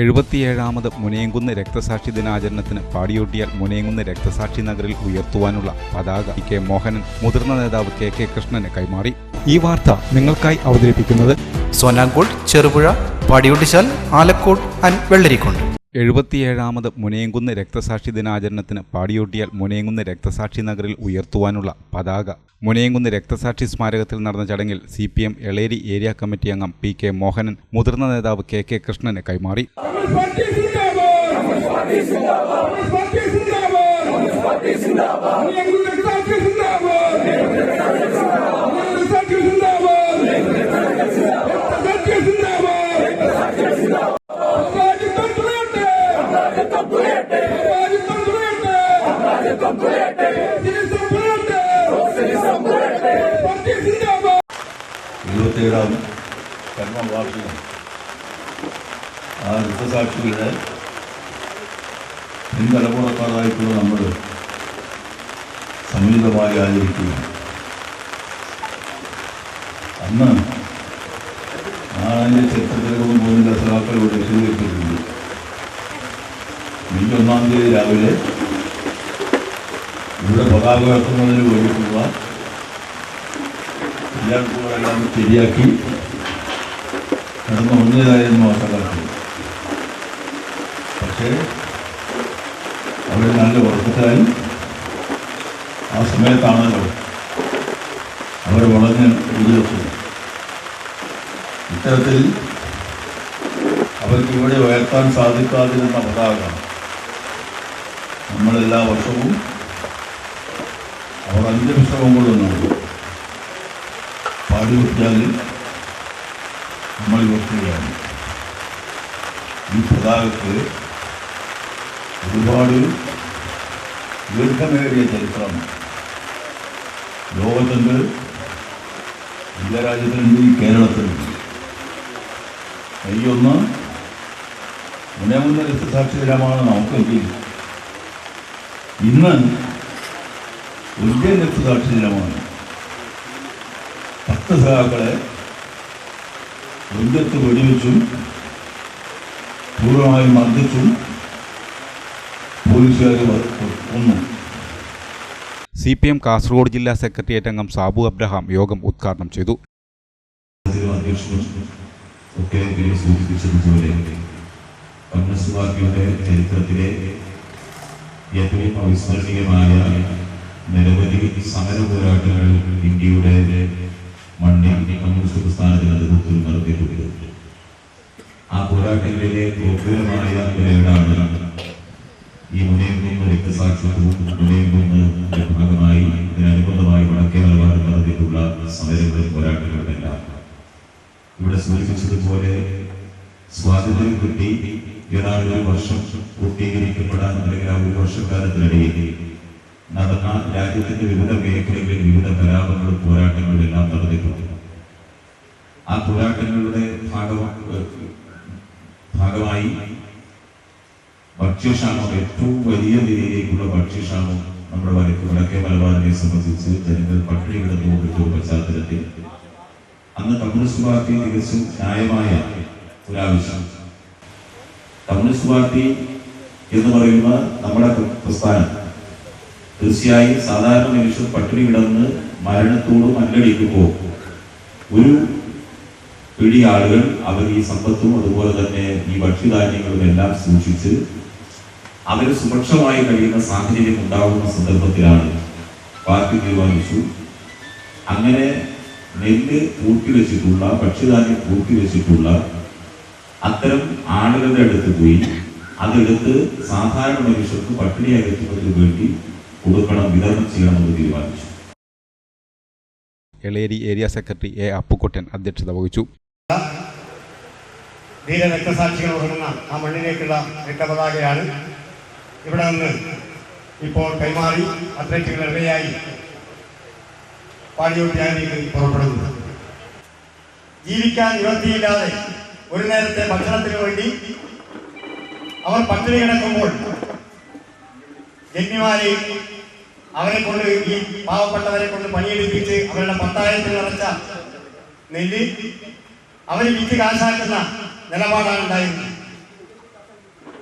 എഴുപത്തിയേഴാമത് മുനയങ്കുന്ന് രക്തസാക്ഷി ദിനാചരണത്തിന് പാടിയൊട്ടിയാൽ മുനയങ്കുന്ന് രക്തസാക്ഷി നഗറിൽ ഉയർത്തുവാനുള്ള പതാക കെ മോഹനൻ മുതിർന്ന നേതാവ് കെ കെ കൃഷ്ണന് കൈമാറി. ഈ വാർത്ത നിങ്ങൾക്കായി അവതരിപ്പിക്കുന്നത് സോനാങ്കോട് ചെറുപുഴ പാടിയൊട്ടിച്ചാൽ ആലക്കോട് ആൻഡ് വെള്ളരിക്കുണ്ട്. എഴുപത്തിയേഴാമത് മുനയങ്കുന്ന് രക്തസാക്ഷി ദിനാചരണത്തിന് പാടിയൊട്ടിയാൽ മുനയങ്കുന്ന് രക്തസാക്ഷി നഗറിൽ ഉയർത്തുവാനുള്ള പതാക. മുനയങ്കുന്ന് രക്തസാക്ഷി സ്മാരകത്തിൽ നടന്ന ചടങ്ങിൽ C P M Eleri area committee അംഗം പി കെ മോഹനൻ മുതിർന്ന നേതാവ് കെ കെ കൃഷ്ണന് കൈമാറി. എഴുപത്തേഴാം കർമ്മവാർഷികം ആ രക്തസാക്ഷികളുടെ പിൻതലമുറക്കാരായിട്ടുള്ള നമ്മൾ സംയുക്തമായി ആചരിക്കുക അന്ന് നാളെ ചരിത്രത്തിലൊന്നും പോകുന്നില്ല സഹാക്കൾ ഇവിടെ വിശദീകരിച്ചിട്ടുണ്ട് മെയ് ഒന്നാം തീയതി രാവിലെ ഇവിടെ പതാക ഉയർത്തുന്നതിന് വേണ്ടിയിട്ടുള്ള എല്ലാവർക്കും ശരിയാക്കി. നടന്നു ഒന്നേതായിരുന്നു ആ സ്ഥലത്ത് പക്ഷേ അവർ നല്ല ഉറക്കത്തായി ആ സമയത്താണല്ലോ അവർ വളഞ്ഞ് വിജയിച്ചത് ഇത്തരത്തിൽ അവർക്ക് ഇവിടെ ഉയർത്താൻ സാധിക്കാതിരുന്ന പതാക നമ്മളെല്ലാ വർഷവും അവർ അഞ്ച് പുസ്തകം കൊള്ളുന്നുണ്ട് പാടിവെച്ചാൽ നമ്മൾ വെക്കുകയാണ് ഈ പതാകത്ത് ഒരുപാട് ദീർഘമേറിയ ചരിത്രം ലോകത്തുണ്ട്. എല്ലാ രാജ്യത്തിലുണ്ട് ഈ കേരളത്തിലുണ്ട് കൈയൊന്ന് മുന്നേ രക്തസാക്ഷികരമാണ് നമുക്കെങ്കിൽ. ഇന്ന് ഇന്ത്യൻ രക്തസാക്ഷി ദിനമാണ്. പത്ത് സഹാക്കളെ നെഞ്ചത്ത് വെടിവെച്ചും പൂർണമായി മർദ്ദിച്ചും പോലീസുകാർ കൊന്നു സി പി എം കാസർഗോഡ് ജില്ലാ സെക്രട്ടേറിയറ്റ് അംഗം സാബു അബ്രഹാം യോഗം ഉദ്ഘാടനം ചെയ്തു. ഒക്കെ ഇതിൽ സൂചിപ്പിച്ചതുപോലെ കമ്മ്യൂണിസ്റ്റ് പാർട്ടിയുടെ ചരിത്രത്തിലെ ഏറ്റവും അവിസ്മരണീയമായ നിരവധി സമര പോരാട്ടങ്ങൾ ഇന്ത്യയുടെ മണ്ണിൽ കമ്മ്യൂണിസ്റ്റ് പ്രസ്ഥാനത്തിന് നേതൃത്വത്തിൽ നടത്തിയിട്ടുണ്ട് ആ പോരാട്ടങ്ങളിലെ ഗോപുരമായ ഒരേടാണ് ഈ മുനയംകുന്ന് രക്തസാക്ഷിത്വവും മുനയംകുന്ന് ഭാഗമായി ഇതിനനുബന്ധമായി വടക്കേ മലബാറിൽ നടത്തിയിട്ടുള്ള സമരങ്ങളും പോരാട്ടങ്ങളും എല്ലാം ഇവിടെ സൂചിപ്പിച്ചതുപോലെ സ്വാതന്ത്ര്യം കിട്ടി. ഏതാണ്ട് ഒരു വർഷം പൂർത്തീകരിക്കപ്പെടാൻ അല്ലെങ്കിൽ ആ ഒരു വർഷക്കാലത്തിനിടയിൽ നടന്ന രാജ്യത്തിന്റെ വിവിധ മേഖലകളിൽ വിവിധ കലാപങ്ങളും പോരാട്ടങ്ങളും എല്ലാം നടന്നിട്ടുണ്ട്. ആ പോരാട്ടങ്ങളുടെ ഭാഗമാ ഭാഗമായി ഭക്ഷ്യക്ഷാമം ഏറ്റവും വലിയ നിലയിലേക്കുള്ള ഭക്ഷ്യക്ഷാമം നമ്മുടെ വടക്ക് വടക്കേ മലബാറിനെ സംബന്ധിച്ച് ജനങ്ങൾ പട്ടിണി ഒരു പശ്ചാത്തലത്തിൽ അന്ന് കമ്മ്യൂണിസ്റ്റ് പാർട്ടി തികച്ചും ന്യായമായ ഒരാവശ്യം കമ്മ്യൂണിസ്റ്റ് പാർട്ടി എന്ന് പറയുന്ന നമ്മുടെ പ്രസ്ഥാനം തീർച്ചയായും സാധാരണ മനുഷ്യർ പട്ടിണി കിടന്ന് മരണത്തോട് പോകും. ഒരു പിടി ആളുകൾ അവർ ഈ സമ്പത്തും അതുപോലെ തന്നെ ഈ ഭക്ഷ്യധാന്യങ്ങളും എല്ലാം സൂക്ഷിച്ച് അവർ സുരക്ഷമായി കഴിയുന്ന സാഹചര്യം ഉണ്ടാകുന്ന സന്ദർഭത്തിലാണ് പാർട്ടി തീരുമാനിച്ചു. അങ്ങനെ നെല്ല് പൂട്ടിവെച്ചിട്ടുള്ള ഭക്ഷ്യധാന്യം പൂട്ടിവെച്ചിട്ടുള്ള അത്തരം ആളുകളുടെ അടുത്ത് പോയി അതെടുത്ത് സാധാരണ മനുഷ്യർക്ക് പട്ടിണി അകറ്റുന്നതിന് വേണ്ടി കൊടുക്കണം വിതരണം ചെയ്യണമെന്ന് തീരുമാനിച്ചു. Eleri area secretary A Appukuttan അധ്യക്ഷത വഹിച്ചു. ധീര രക്തസാക്ഷികൾ ഉറങ്ങുന്ന ആ മണ്ണിലേക്കുള്ള രക്തപതാകയാണ് ഇവിടെ നിന്ന് ഇപ്പോൾ കൈമാറി അത്ലറ്റുകൾ ഇടയായി പാടിയോട്ടിയാലേക്ക് പുറപ്പെടുന്നത്. ജീവിക്കാൻ നിവൃത്തിയില്ലാതെ ഒരു നേരത്തെ ഭക്ഷണത്തിന് വേണ്ടി അവർ പട്ടിണി കിടക്കുമ്പോൾ ജന്മിമാരെ അവരെ കൊണ്ട് ഈ പാവപ്പെട്ടവരെ കൊണ്ട് പണിയെടുപ്പിച്ച് അവരുടെ പത്തായിരത്തിൽ നിറച്ച നെല്ല് അവർ വിറ്റ് കാശാക്കുന്ന നിലപാടാണ് ഉണ്ടായിരുന്നത്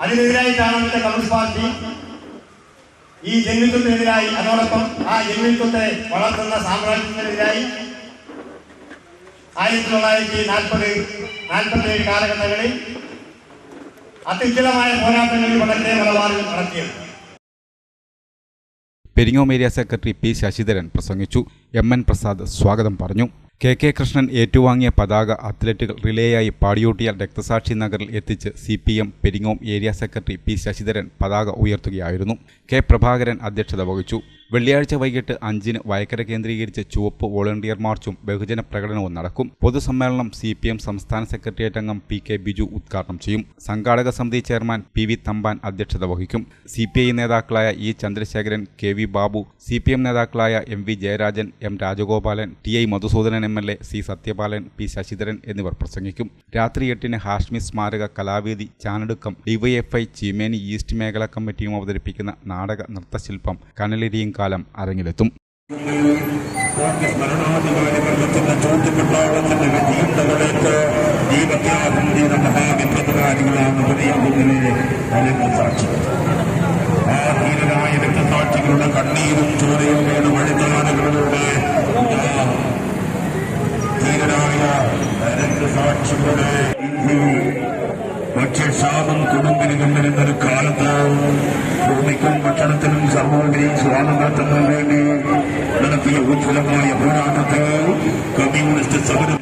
അതിനെതിരായിട്ടാണ് ഇന്നത്തെ കമ്മ്യൂണിസ്റ്റ് പാർട്ടി ഈ ജന്മിത്വത്തിനെതിരായി അതോടൊപ്പം ആ ജന്മിത്വത്തെ വളർത്തുന്ന സാമ്രാജ്യത്തിനെതിരായി ആയിരത്തി തൊള്ളായിരത്തി നാൽപ്പത് നാൽപ്പത്തി ഏഴ് കാലഘട്ടങ്ങളിൽ അത്യുജ്വലമായ പോരാട്ടങ്ങളിൽ വളരെ നിലപാടുകൾ നടത്തിയത് Peringome area secretary P Sasidharan പ്രസംഗിച്ചു. എം എൻ പ്രസാദ് സ്വാഗതം പറഞ്ഞു. കെ കെ കൃഷ്ണൻ ഏറ്റുവാങ്ങിയ പതാക അത്ലറ്റുകൾ റിലേയായി പാടിയോട്ടിയാൽ രക്തസാക്ഷി നഗറിൽ എത്തിച്ച് C P M Peringome area secretary P Sasidharan പതാക ഉയർത്തുകയായിരുന്നു. കെ പ്രഭാകരൻ അധ്യക്ഷത വഹിച്ചു. വെള്ളിയാഴ്ച വൈകിട്ട് അഞ്ചിന് വയക്കര കേന്ദ്രീകരിച്ച് ചുവപ്പ് വോളണ്ടിയർ മാർച്ചും ബഹുജന പ്രകടനവും നടക്കും. പൊതുസമ്മേളനം സി പി എം സംസ്ഥാന സെക്രട്ടേറിയറ്റ് അംഗം പി കെ ബിജു ഉദ്ഘാടനം ചെയ്യും. സംഘാടക സമിതി ചെയർമാൻ പി വി തമ്പാൻ അധ്യക്ഷത വഹിക്കും. സി പി ഐ നേതാക്കളായ E Chandrasekharan K V Babu C P M നേതാക്കളായ M V Jayarajan M Rajagopalan T I Madhusoodanan M L A C Sathyapalan P Sasidharan എന്നിവർ പ്രസംഗിക്കും. രാത്രി എട്ടിന് ഹാഷ്മി സ്മാരക കലാവേദി ചാനടുക്കം ഡിവൈഎഫ്ഐ ചീമേനി ഈസ്റ്റ് മേഖലാ കമ്മിറ്റിയും അവതരിപ്പിക്കുന്ന നാടക നൃത്തശില്പം കനലിരിയും കാലം അരങ്ങിലെത്തും. കോൺഗ്രസ് ഭരണാധികാരികളുടെ ചോദ്യപ്പെട്ടാളത്തിന്റെ വിധിയുണ്ടകളേക്ക് ദീപത്യാഗം ചെയ്ത കുടുംബിന് കൊണ്ടിരുന്നൊരു കാലത്ത് ഭൂമിക്കും സർവോപരി സ്വാതന്ത്ര്യത്തിനു വേണ്ടി നടത്തിയ ഉജ്ജ്വലമായ പോരാട്ടത്തിൽ കമ്മ്യൂണിസ്റ്റ് സമരം